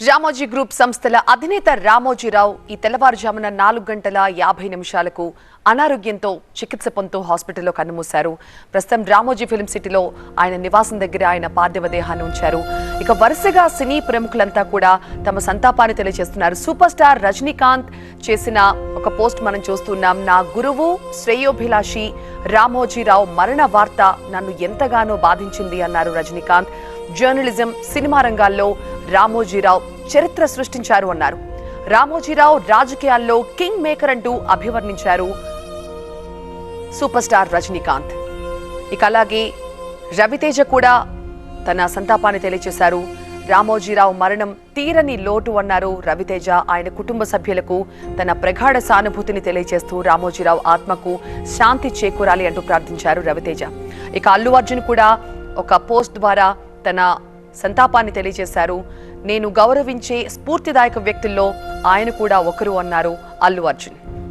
Ramoji group సంస్థల అధినేత రామోజీరావు ఈ తెల్లవారుజామున నాలుగు గంటల యాభై నిమిషాలకు అనారోగ్యంతో చికిత్స పొందుతూ హాస్పిటల్లో కన్నుమూశారు. ప్రస్తుతం రామోజీ ఫిల్మ్ సిటీలో ఆయన నివాసం దగ్గర ఆయన పార్థివ దేహాన్ని ఉంచారు. ఇక వరుసగా సినీ ప్రముఖులంతా కూడా తమ సంతాపాన్ని తెలియజేస్తున్నారు. సూపర్ స్టార్ రజనీకాంత్ చేసిన ఒక పోస్ట్ మనం చూస్తున్నాం నా గురువు శ్రేయోభిలాషి రామోజీరావు మరణ వార్త నన్ను ఎంతగానో బాధించింది అన్నారు రజనీకాంత్. జర్నలిజం సినిమా రంగాల్లో రామోజీరావు చరిత్ర సృష్టించారు అన్నారు. రామోజీరావు రాజకీయాల్లో కింగ్ మేకర్ అంటూ అభివర్ణించారు సూపర్ స్టార్ రజనీకాంత్. ఇక అలాగే రవితేజ కూడా తన సంతాపాన్ని తెలియజేశారు రామోజీరావు మరణం తీరని లోటు అన్నారు రవితేజ. ఆయన కుటుంబ సభ్యులకు తన ప్రగాఢ సానుభూతిని తెలియజేస్తూ రామోజీరావు ఆత్మకు శాంతి చేకూరాలి అంటూ ప్రార్థించారు రవితేజ. ఇక అల్లు అర్జున్ కూడా ఒక పోస్ట్ ద్వారా తన సంతాపాన్ని తెలియజేశారు. నేను గౌరవించే స్ఫూర్తిదాయక వ్యక్తుల్లో ఆయన కూడా ఒకరు అన్నారు అల్లు అర్జున్.